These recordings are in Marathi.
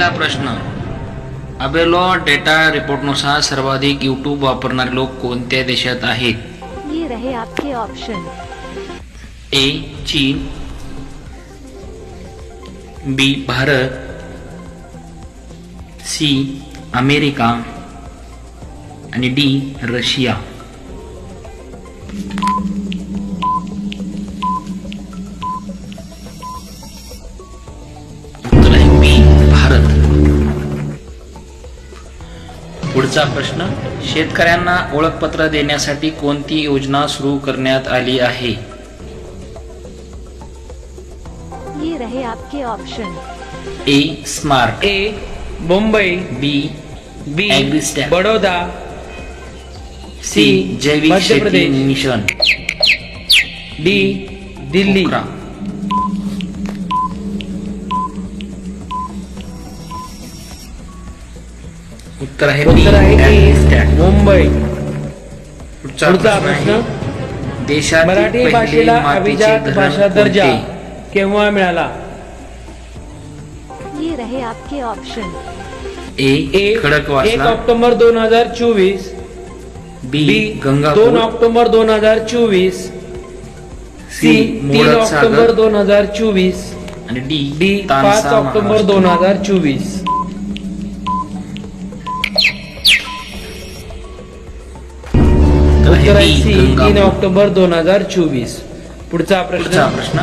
पहिला प्रश्न. अबेलो डेटा रिपोर्टनुसार सर्वाधिक यूट्यूब वापरणारे लोक कोणत्या देशात आहेत? ये रहे आपके ऑप्शन ए चीन. बी भारत. C America. आणि डी रशिया. पुढचा प्रश्न शेतकऱ्यांना ओळखपत्र देण्यासाठी कोणती योजना सुरू करण्यात आली आहे? ये रहे आपके option A smart. A Mumbai. B B. Baroda. C जैविक मध्य शेती प्रदेश. मिशन. डी दिल्ली. पोखरा. उत्तर आहे. उत्तर आहे मुंबई. पुढचा प्रश्न देशातील मराठी पहिले भाषेला अभिजात भाषा दर्जा? केव्हा मिळाला? ये रहे आपके ऑप्शन ए ए एक ऑक्टोबर दोन हजार चोवीस. बी गंगापूर. दोन ऑक्टोबर दोन हजार चोवीस. सी तीन ऑक्टोबर दोन हजार चोवीस. आणि डी डी पाच ऑक्टोबर. दोन हजार चोवीस. उत्तर आहे सी तीन. ऑक्टोबर दोन हजार चोवीस. पुढचा प्रश्न. प्रश्न.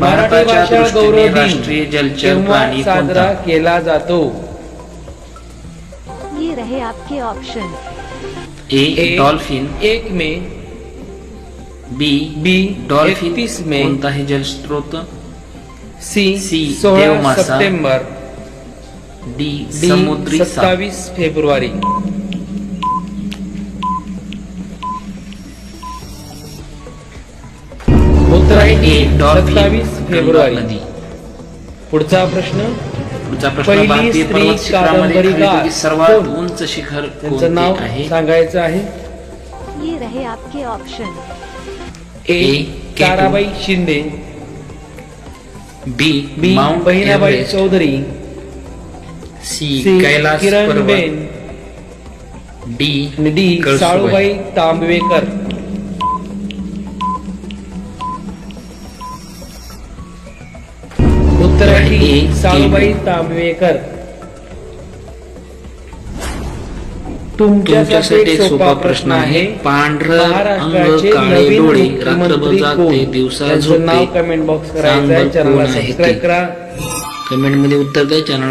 मराठी भाषा गौरव राष्ट्रीय जलचर प्राणी साजरा केला जातो? ये रहे आपके ऑप्शन ए ए डॉल्फिन. एक मे. बी बी डॉल्फिन. एकतीस मे. कोणता हे जलस्रोत सी सी, सोळा. सप्टेंबर. डी डी समुद्री. सत्तावीस फेब्रुवारी. आहे सत्तावीस फेब्रुवारी. पुढचा प्रश्न? पुढचा प्रश्न भारतीय पर्वत शिखरामध्ये सर्वात? उंच शिखर त्यांचं नाव कोणते आहे? सांगायचं आहे. ये रहे आपके option A. Tarabai Shinde. B B mount Bahinabai Chaudhari. C Kailas Kiran Ben. D D. Salubai Tambavekar. D Salubai Tambavekar. तुमच्यासाठी एक सोपा प्रश्न आहे. पांढरं अंग महाराष्ट्राचे काळे नवीन डोळे मुख्यमंत्री रात्रभर जागते कोण? दिवसा नाव कमेंट बॉक्स करायचं आहे. चॅनलला सबस्क्राईब. करा. कमेंटमध्ये उत्तर द्या चॅनल